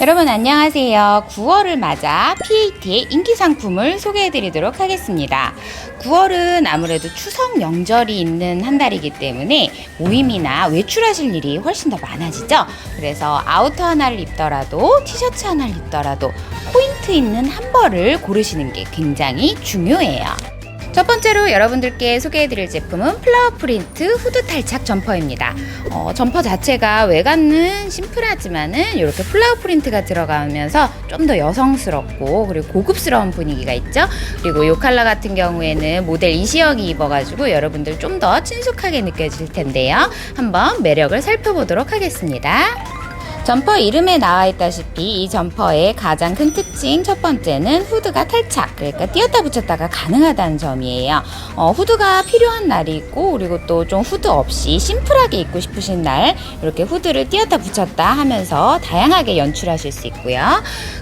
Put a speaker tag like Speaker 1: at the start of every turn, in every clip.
Speaker 1: 여러분 안녕하세요. 9월을 맞아 PAT의 인기 상품을 소개해 드리도록 하겠습니다. 9월은 아무래도 추석 명절이 있는 한 달이기 때문에 모임이나 외출하실 일이 훨씬 더 많아지죠. 그래서 아우터 하나를 입더라도 티셔츠 하나를 입더라도 포인트 있는 한 벌을 고르시는 게 굉장히 중요해요. 첫 번째로 여러분들께 소개해드릴 제품은 플라워 프린트 후드 탈착 점퍼입니다. 어, 점퍼 자체가 외관은 심플하지만은 이렇게 플라워 프린트가 들어가면서 좀 더 여성스럽고 그리고 고급스러운 분위기가 있죠. 그리고 이 컬러 같은 경우에는 모델 이시영이 입어가지고 여러분들 좀 더 친숙하게 느껴질 텐데요. 한번 매력을 살펴보도록 하겠습니다. 점퍼 이름에 나와 있다시피 이 점퍼의 가장 큰 특징 첫 번째는 후드가 탈착 그러니까 띄었다 붙였다가 가능하다는 점이에요. 어, 후드가 필요한 날이 있고 그리고 또 좀 후드 없이 심플하게 입고 싶으신 날 이렇게 후드를 띄었다 붙였다 하면서 다양하게 연출하실 수 있고요.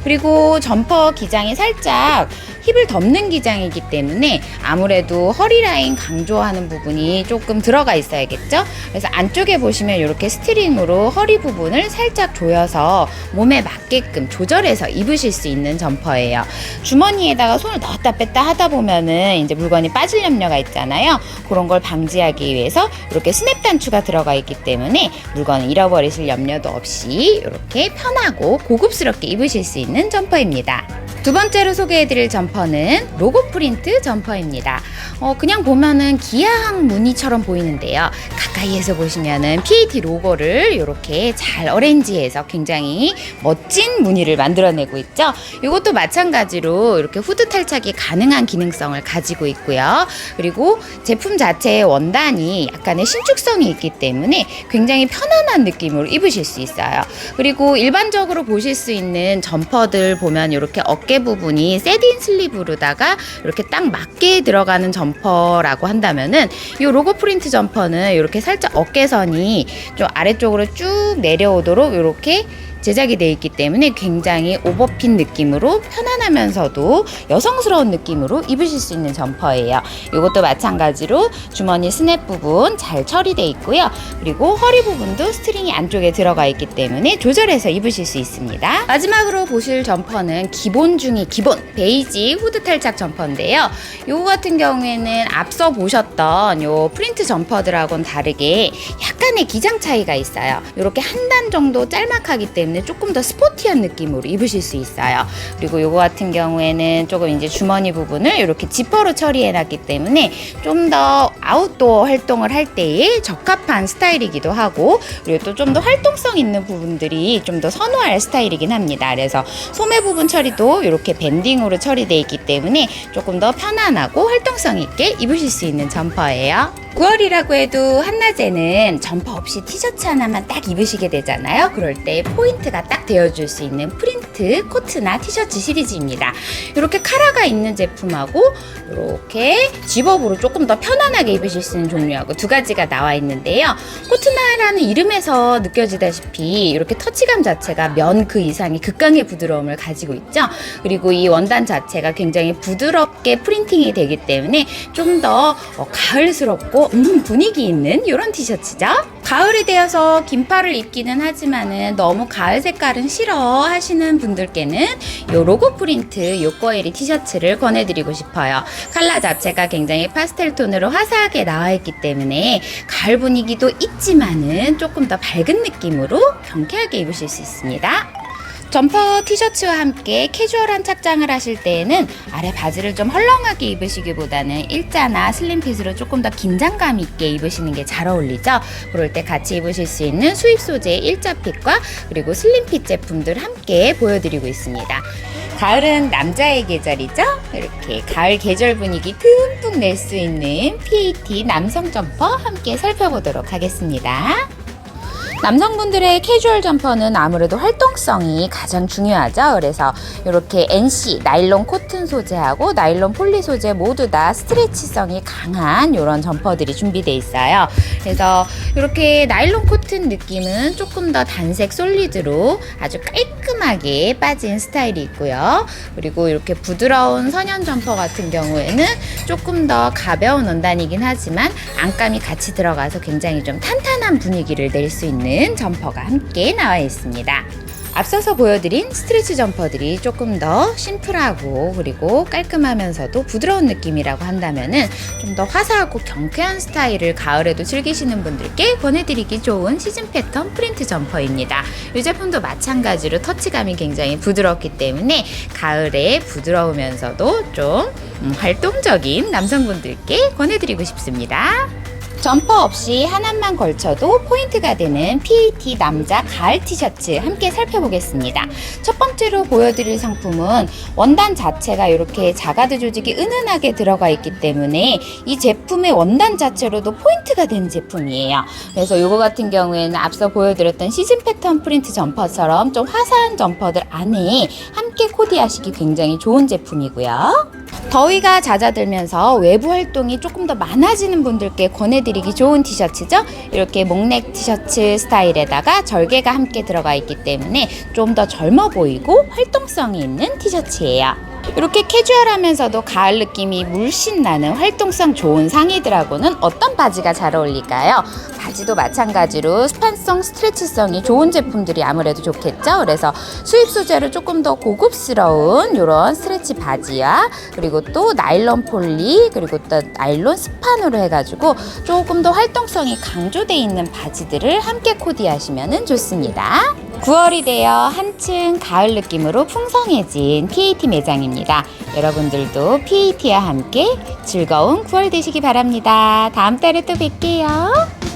Speaker 1: 그리고 점퍼 기장이 살짝 힙을 덮는 기장이기 때문에 아무래도 허리 라인 강조하는 부분이 조금 들어가 있어야겠죠 그래서 안쪽에 보시면 이렇게 스트링으로 허리 부분을 살짝 조여서 몸에 맞게끔 조절해서 입으실 수 있는 점퍼예요. 주머니에다가 손을 넣었다 뺐다 하다 보면은 이제 물건이 빠질 염려가 있잖아요. 그런 걸 방지하기 위해서 이렇게 스냅 단추가 들어가 있기 때문에 물건을 잃어버리실 염려도 없이 이렇게 편하고 고급스럽게 입으실 수 있는 점퍼입니다. 두 번째로 소개해드릴 점퍼 는 로고 프린트 점퍼입니다. 어, 그냥 보면은 기아항 무늬처럼 보이는데요. 가까이에서 보시면은 PAT 로고를 이렇게 잘 어렌지해서 굉장히 멋진 무늬를 만들어내고 있죠. 이것도 마찬가지로 이렇게 후드 탈착이 가능한 기능성을 가지고 있고요. 그리고 제품 자체의 원단이 약간의 신축성이 있기 때문에 굉장히 편안한 느낌으로 입으실 수 있어요. 그리고 일반적으로 보실 수 있는 점퍼들 보면 이렇게 어깨 부분이 세딘 슬 리브로다가 이렇게 딱 맞게 들어가는 점퍼라고 한다면은 이 로고 프린트 점퍼는 이렇게 살짝 어깨선이 좀 아래쪽으로 쭉 내려오도록 이렇게 제작이 되어 있기 때문에 굉장히 오버핏 느낌으로 편안하면서도 여성스러운 느낌으로 입으실 수 있는 점퍼예요. 이것도 마찬가지로 주머니 스냅 부분 잘 처리되어 있고요. 그리고 허리 부분도 스트링이 안쪽에 들어가 있기 때문에 조절해서 입으실 수 있습니다. 마지막으로 보실 점퍼는 기본 중에 기본 베이지 후드 탈착 점퍼인데요. 요거 같은 경우에는 앞서 보셨던 요 프린트 점퍼들하고는 다르게 약간의 기장 차이가 있어요. 이렇게 한 단 정도 짤막하기 때문에 조금 더 스포티한 느낌으로 입으실 수 있어요. 그리고 요거 같은 경우에는 조금 이제 주머니 부분을 이렇게 지퍼로 처리해 놨기 때문에 좀 더 아웃도어 활동을 할 때에 적합한 스타일이기도 하고 그리고 또 좀 더 활동성 있는 부분들이 좀 더 선호할 스타일이긴 합니다. 그래서 소매 부분 처리도 이렇게 밴딩으로 처리되어 있기 때문에 조금 더 편안하고 활동성 있게 입으실 수 있는 점퍼예요. 9월이라고 해도 한낮에는 점퍼 없이 티셔츠 하나만 딱 입으시게 되잖아요. 그럴 때 포인트 가 딱 되어줄 수 있는 프린트 코트나 티셔츠 시리즈입니다. 이렇게 카라가 있는 제품하고 이렇게 집업으로 조금 더 편안하게 입으실 수 있는 종류하고 두 가지가 나와 있는데요. 코트나라는 이름에서 느껴지다시피 이렇게 터치감 자체가 면 그 이상의 극강의 부드러움을 가지고 있죠. 그리고 이 원단 자체가 굉장히 부드럽게 프린팅이 되기 때문에 좀 더 가을스럽고 음, 분위기 있는 이런 티셔츠죠. 가을이 되어서 긴팔을 입기는 하지만은 너무 가을 색깔은 싫어 하시는 분들께는 이 로고 프린트 요거에리 티셔츠를 권해드리고 싶어요. 컬러 자체가 굉장히 파스텔 톤으로 화사하게 나와 있기 때문에 가을 분위기도 있지만은 조금 더 밝은 느낌으로 경쾌하게 입으실 수 있습니다. 점퍼 티셔츠와 함께 캐주얼한 착장을 하실 때에는 아래 바지를 좀 헐렁하게 입으시기보다는 일자나 슬림핏으로 조금 더 긴장감 있게 입으시는 게 잘 어울리죠. 그럴 때 같이 입으실 수 있는 수입 소재의 일자핏과 그리고 슬림핏 제품들 함께 보여드리고 있습니다. 가을은 남자의 계절이죠? 이렇게 가을 계절 분위기 듬뿍 낼 수 있는 PAT 남성 점퍼 함께 살펴보도록 하겠습니다. 남성분들의 캐주얼 점퍼는 아무래도 활동성이 가장 중요하죠. 그래서 이렇게 NC 나일론 코튼 소재하고 나일론 폴리 소재 모두 다 스트레치성이 강한 이런 점퍼들이 준비되어 있어요. 그래서 이렇게 나일론 코튼 느낌은 조금 더 단색 솔리드로 아주 깔끔하게 빠진 스타일이 있고요. 그리고 이렇게 부드러운 선현 점퍼 같은 경우에는 조금 더 가벼운 원단이긴 하지만 안감이 같이 들어가서 굉장히 좀 탄탄한 분위기를 낼 수 있는 점퍼가 함께 나와 있습니다. 앞서서 보여드린 스트레치 점퍼들이 조금 더 심플하고 그리고 깔끔하면서도 부드러운 느낌이라고 한다면은 좀 더 화사하고 경쾌한 스타일을 가을에도 즐기시는 분들께 권해드리기 좋은 시즌 패턴 프린트 점퍼입니다. 이 제품도 마찬가지로 터치감이 굉장히 부드럽기 때문에 가을에 부드러우면서도 좀 음, 활동적인 남성분들께 권해드리고 싶습니다. 점퍼 없이 하나만 걸쳐도 포인트가 되는 PAT 남자 가을 티셔츠 함께 살펴보겠습니다. 첫 번째로 보여드릴 상품은 원단 자체가 이렇게 자가드 조직이 은은하게 들어가 있기 때문에 이 제품의 원단 자체로도 포인트가 되는 제품이에요. 그래서 이거 같은 경우에는 앞서 보여드렸던 시즌 패턴 프린트 점퍼처럼 좀 화사한 점퍼들 안에 함께 코디하시기 굉장히 좋은 제품이고요. 더위가 잦아들면서 외부 활동이 조금 더 많아지는 분들께 권해드리기 좋은 티셔츠죠. 이렇게 목넥 티셔츠 스타일에다가 절개가 함께 들어가 있기 때문에 좀 더 젊어 보이고 활동성이 있는 티셔츠예요. 이렇게 캐주얼하면서도 가을 느낌이 물씬 나는 활동성 좋은 상의들하고는 어떤 바지가 잘 어울릴까요? 바지도 마찬가지로 스판성, 스트레치성이 좋은 제품들이 아무래도 좋겠죠. 그래서 수입 소재로 조금 더 고급스러운 이런 스트레치 바지와 그리고 또 나일론 폴리 그리고 또 나일론 스판으로 해가지고 조금 더 활동성이 강조돼 있는 바지들을 함께 코디하시면 좋습니다. 9월이 되어 한층 가을 느낌으로 풍성해진 PAT 매장 입니다. 여러분들도 PAT와 함께 즐거운 9월 되시기 바랍니다. 다음 달에 또 뵐게요.